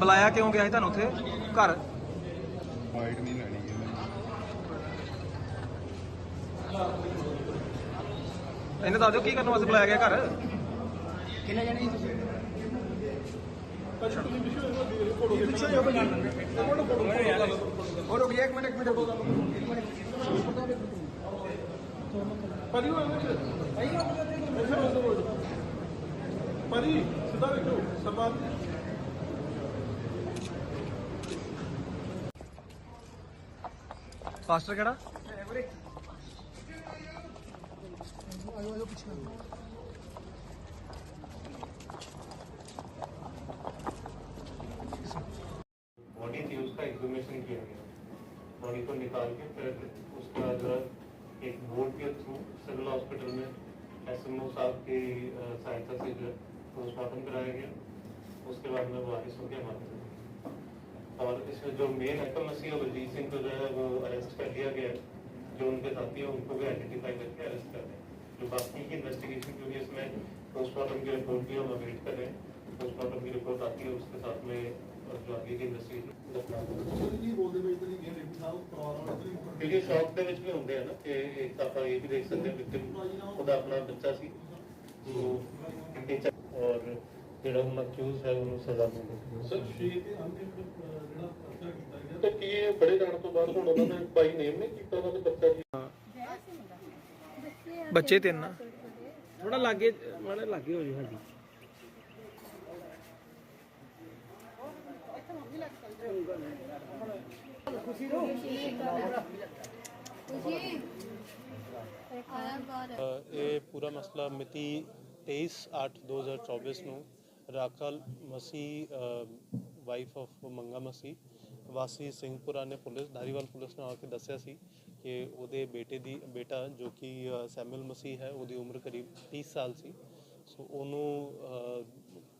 ਬੁਲਾਇਆ ਕਿਉਂ ਗਿਆ ਸੀ ਤੁਹਾਨੂੰ ਉੱਥੇ? ਘਰ? ਫਾਈਟ ਨਹੀਂ ਲੈਣੀ ਇਹਨੇ ਦੱਸ ਦਿਓ ਕੀ ਕਰਨ ਵਾਸਤੇ ਬੁਲਾਇਆ ਗਿਆ ਘਰ? ਕਿੰਨੇ ਜਣੇ ਸੀ ਤੁਸੀਂ? ਹੋਰ ਇੱਕ ਮਿੰਟ ਭਾਜੀ ਸਿੱਧਾ ਵੇਖੋ ਸਰਦਾਰ फास्टर कड़ा बॉडी थी उसका एग्जूमेशन किया गया। बॉडी को निकाल के फिर उसका जो एक बोर्ड के थ्रू सिविल हॉस्पिटल में एस एम ओ साहब की सहायता से जो है पोस्टमार्टम कराया गया। उसके बाद में वो आदेश हो गया हमारे और इसमें जो मेन एकम मसीह और बलजीत सिंह को जो है वो अरेस्ट कर लिया गया है। जो उनके साथी है उनको भी आइडेंटिफाई करके अरेस्ट कर दें जो बाकी की इन्वेस्टिगेशन क्योंकि इसमें पोस्टमार्टम की रिपोर्ट भी हम अवेट कर रहे हैं पोस्टमार्टम की रिपोर्ट आती है उसके साथ में और जो आगे की इन्वेस्टिगेशन ਕੀ ਬੋਲਦੇ ਪਏ ਇਤਨੀ ਗੇਮ ਇੱਕ ਸਾਹਿਬ ਪਰਿਵਾਰ ਵਾਲਾ ਇਤਨੀ ਕਿਉਂਕਿ ਸ਼ੌਕ ਦੇ ਵਿੱਚ ਵੀ ਹੁੰਦੇ ਆ ਨਾ ਕਿ ਇੱਕ ਆਪਾਂ ਇਹ ਵੀ ਦੇਖ ਸਕਦੇ ਹਾਂ ਵਿਕਟਿਮ ਉਹਦਾ ਆਪਣਾ ਬੱਚਾ ਸੀ ਉਹ ਟੀਚਰ ਔਰ ਜਿਹੜਾ ਹੁਣ ਅਕਿਊਜ਼ ਹੈ ਉਹਨੂੰ ਸਜ਼ਾ ਮਿਲੀ ਸਰ ਸ਼ੇਰ ਦੇ ਅੰਤਿਮ ਜਿਹੜਾ ਪਰਚਾ ਕੀਤਾ ਗਿਆ। ਤੇ ਕੀ ਇਹ ਬੜੇ ਜਾਣ ਤੋਂ ਬਾਅਦ ਹੁਣ ਉਹਨਾਂ ਨੇ ਬਾਈ ਨੇਮ ਨੇ ਕੀਤਾ ਉਹਨਾਂ ਦੇ ਬੱਚਾ ਜੀ ਬੱਚੇ ਤਿੰਨ ਆ ਥੋੜਾ ਲਾਗੇ ਮਾੜਾ ਲਾਗੇ ਹੋ ਜੀ ਸਾਡੀ। ਅ, ਇਹ ਪੂਰਾ ਮਸਲਾ ਮਿਤੀ 23/8/2024 ਨੂੰ ਰਾਕਲ ਮਸੀਹ ਵਾਈਫ ਆਫ ਮੰਗਾ ਮਸੀਹ ਵਾਸੀ ਸਿੰਘਪੁਰਾ ਨੇ ਪੁਲਿਸ ਧਾਰੀਵਾਲ ਪੁਲਿਸ ਨੂੰ ਆ ਕੇ ਦੱਸਿਆ ਸੀ ਕਿ ਉਹਦੇ ਬੇਟੇ ਦੀ ਬੇਟਾ ਜੋ ਕਿ ਅ, ਸੈਮੂਅਲ ਮਸੀਹ ਹੈ ਉਹਦੀ ਉਮਰ ਕਰੀਬ 30 ਸਾਲ ਸੀ। ਸੋ ਉਹਨੂੰ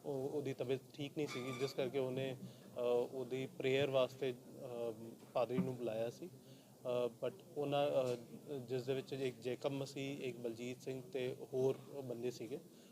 ਉਹਦੀ ਤਬੀਅਤ ਠੀਕ ਨਹੀਂ ਸੀਗੀ ਜਿਸ ਕਰਕੇ ਉਹਨੇ ਉਹਦੀ ਪ੍ਰੇਅਰ ਵਾਸਤੇ ਪਾਦਰੀ ਨੂੰ ਬੁਲਾਇਆ ਸੀ। ਬਟ ਉਹਨਾਂ ਜਿਸ ਦੇ ਵਿੱਚ ਇੱਕ ਜੇਕਬ ਮਸੀਹ ਇੱਕ ਬਲਜੀਤ ਸਿੰਘ ਤੇ ਹੋਰ ਬੰਦੇ ਸੀਗੇ।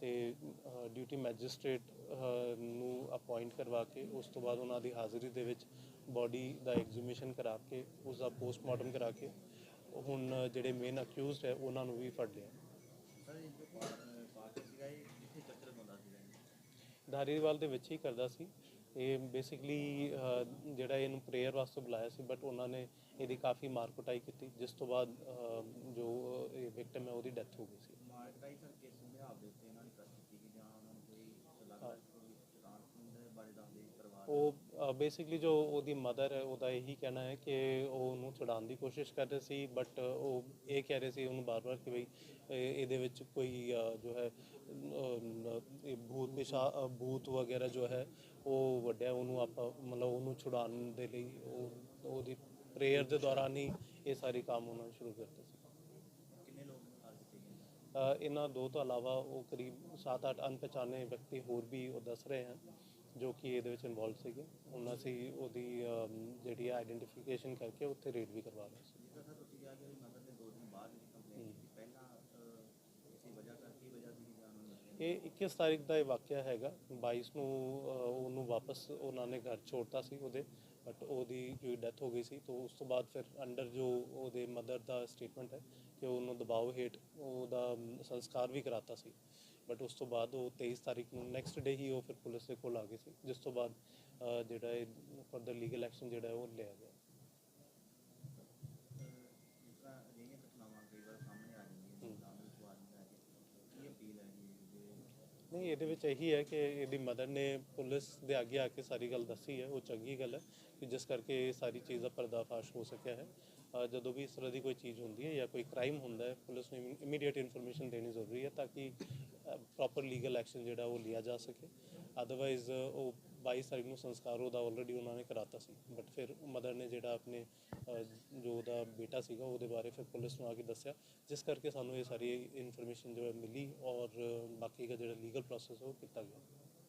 ਤੇ ਡਿਊਟੀ ਮੈਜਿਸਟ੍ਰੇਟ ਨੂੰ ਅਪਾਇੰਟ ਕਰਵਾ ਕੇ ਉਸ ਤੋਂ ਬਾਅਦ ਉਹਨਾਂ ਦੀ ਹਾਜ਼ਰੀ ਦੇ ਵਿੱਚ ਬਾਡੀ ਦਾ ਐਗਜ਼ੀਮੀਸ਼ਨ ਕਰਾ ਕੇ ਉਸ ਦਾ ਪੋਸਟਮਾਰਟਮ ਕਰਾ ਕੇ ਹੁਣ ਜਿਹੜੇ ਮੇਨ ਅਕਿਊਜ਼ਡ ਹੈ ਉਹਨਾਂ ਨੂੰ ਵੀ ਫੜ ਲਿਆ। ਧਾਰੀਵਾਲ ਦੇ ਵਿੱਚ ਹੀ ਕਰਦਾ ਸੀ। ਇਹ ਬੇਸਿਕਲੀ ਜਿਹੜਾ ਇਹਨੂੰ ਪ੍ਰੇਅਰ ਵਾਸਤੇ ਬੁਲਾਇਆ ਸੀ ਬਟ ਉਹਨਾਂ ਨੇ ਇਹਦੀ ਕਾਫੀ ਮਾਰ ਕੁਟਾਈ ਕੀਤੀ ਜਿਸ ਤੋਂ ਬਾਅਦ ਜੋ ਇਹ ਵਿਕਟਮ ਹੈ ਉਹਦੀ ਡੈਥ ਹੋ ਗਈ ਸੀ। ਉਹ ਬੇਸਿਕਲੀ ਜੋ ਉਹਦੀ ਮਦਰ ਹੈ ਉਹਦਾ ਇਹੀ ਕਹਿਣਾ ਹੈ ਕਿ ਉਹ ਉਹਨੂੰ ਛੁਡਾਉਣ ਦੀ ਕੋਸ਼ਿਸ਼ ਕਰ ਰਹੇ ਸੀ ਬਟ ਉਹ ਇਹ ਕਹਿ ਰਹੇ ਸੀ ਉਹਨੂੰ ਬਾਰ-ਬਾਰ ਕਿ ਬਈ ਇਹ- ਇਹਦੇ ਵਿੱਚ ਕੋਈ ਜੋ ਹੈ ਭੂਤ ਪਿਸ਼ਾ ਭੂਤ ਵਗੈਰਾ ਜੋ ਹੈ ਉਹ ਵੱਡਿਆ ਉਹਨੂੰ ਆਪਾਂ ਮਤਲਬ ਉਹਨੂੰ ਛੁਡਾਉਣ ਦੇ ਲਈ ਉਹ ਉਹਦੀ ਪ੍ਰੇਅਰ ਦੇ ਦੌਰਾਨ ਹੀ ਇਹ ਸਾਰੇ ਕੰਮ ਉਹਨਾਂ ਨੇ ਸ਼ੁਰੂ ਕਰਤੇ ਸੀ। ਇਹਨਾਂ ਦੋ ਤੋਂ ਇਲਾਵਾ ਉਹ ਕਰੀਬ 7-8 ਅਣਪਛਾਣੇ ਵਿਅਕਤੀ ਹੋਰ ਵੀ ਉਹ ਦੱਸ ਰਹੇ ਹਨ। ਜੋ ਕਿ ਇਹਦੇ ਵਿੱਚ ਇਨਵੋਲਵ ਸੀਗੇ ਉਹਨਾਂ ਸੀ ਉਹਦੀ ਅਮ, ਜਿਹੜੀ ਆਈਡੈਂਟੀਫਿਕੇਸ਼ਨ ਕਰਕੇ ਉੱਥੇ ਰੇਡ ਵੀ ਕਰਵਾ ਰਹੇ ਸੀ। ਇਹ 21 ਤਾਰੀਖ ਦਾ ਇਹ ਵਾਕਿਆ ਹੈਗਾ। 22 ਨੂੰ ਅ, ਉਹਨੂੰ ਵਾਪਸ ਉਹਨਾਂ ਨੇ ਘਰ ਛੋੜਤਾ ਸੀ ਉਹਦੇ ਬਟ ਉਹਦੀ ਜੋ ਡੈਥ ਹੋ ਗਈ ਸੀ ਤੋਂ ਉਸ ਤੋਂ ਬਾਅਦ ਫਿਰ ਅੰਡਰ ਜੋ ਉਹਦੇ ਮਦਰ ਦਾ ਸਟੇਟਮੈਂਟ ਹੈ ਕਿ ਉਹਨੂੰ ਦਬਾਅ ਹੇਠ ਉਹਦਾ ਅਮ, ਸੰਸਕਾਰ ਵੀ ਕਰਾਤਾ ਸੀ। ਬਟ ਉਸ ਤੋਂ ਬਾਅਦ ਉਹ 23 ਤਾਰੀਖ ਨੂੰ ਨੈਕਸਟ ਡੇ ਹੀ ਉਹ ਫਿਰ ਪੁਲਿਸ ਦੇ ਕੋਲ ਆ ਗਏ ਸੀ ਜਿਸ ਤੋਂ ਬਾਅਦ ਅ, ਜਿਹੜਾ ਇਹ ਫਰਦਰ ਲੀਗਲ ਐਕਸ਼ਨ ਜਿਹੜਾ ਹੈ ਉਹ ਲਿਆ ਗਿਆ। ਨਹੀਂ ਇਹਦੇ ਵਿੱਚ ਇਹੀ ਹੈ ਕਿ ਇਹਦੀ ਮਦਰ ਨੇ ਪੁਲਿਸ ਦੇ ਅੱਗੇ ਆ ਕੇ ਸਾਰੀ ਗੱਲ ਦੱਸੀ ਹੈ ਉਹ ਚੰਗੀ ਗੱਲ ਹੈ ਕਿ ਜਿਸ ਕਰਕੇ ਇਹ ਸਾਰੀ ਚੀਜ਼ ਦਾ ਪਰਦਾਫਾਸ਼ ਹੋ ਸਕਿਆ ਹੈ। ਜਦੋਂ ਵੀ ਇਸ ਤਰ੍ਹਾਂ ਦੀ ਕੋਈ ਚੀਜ਼ ਹੁੰਦੀ ਹੈ ਜਾਂ ਕੋਈ ਕ੍ਰਾਈਮ ਹੁੰਦਾ ਹੈ, ਪੁਲਿਸ ਨੂੰ ਇਮੀਡੀਏਟ ਇਨਫੋਰਮੇਸ਼ਨ ਦੇਣੀ ਜ਼ਰੂਰੀ ਹੈ ਤਾਂ ਕਿ ਪ੍ਰੋਪਰ ਲੀਗਲ ਐਕਸ਼ਨ ਜਿਹੜਾ ਉਹ ਲਿਆ ਜਾ ਸਕੇ। ਅਦਰਵਾਈਜ਼ ਉਹ 22 ਤਾਰੀਖ ਨੂੰ ਸੰਸਕਾਰ ਉਹਦਾ ਆਲਰੇਡੀ ਉਹਨਾਂ ਨੇ ਕਰਾਤਾ ਸੀ। ਬਟ ਫਿਰ ਮਦਰ ਨੇ ਜਿਹੜਾ ਆਪਣੇ ਜੋ ਉਹਦਾ ਬੇਟਾ ਸੀਗਾ, ਉਹਦੇ ਬਾਰੇ ਫਿਰ ਪੁਲਿਸ ਨੂੰ ਆ ਕੇ ਦੱਸਿਆ। ਜਿਸ ਕਰਕੇ ਸਾਨੂੰ ਇਹ ਸਾਰੀ ਇਨਫੋਰਮੇਸ਼ਨ ਜੋ ਮਿਲੀ ਔਰ ਬਾਕੀ ਦਾ ਜਿਹੜਾ ਲੀਗਲ ਪ੍ਰੋਸੈਸ ਉਹ ਕੀਤਾ ਗਿਆ।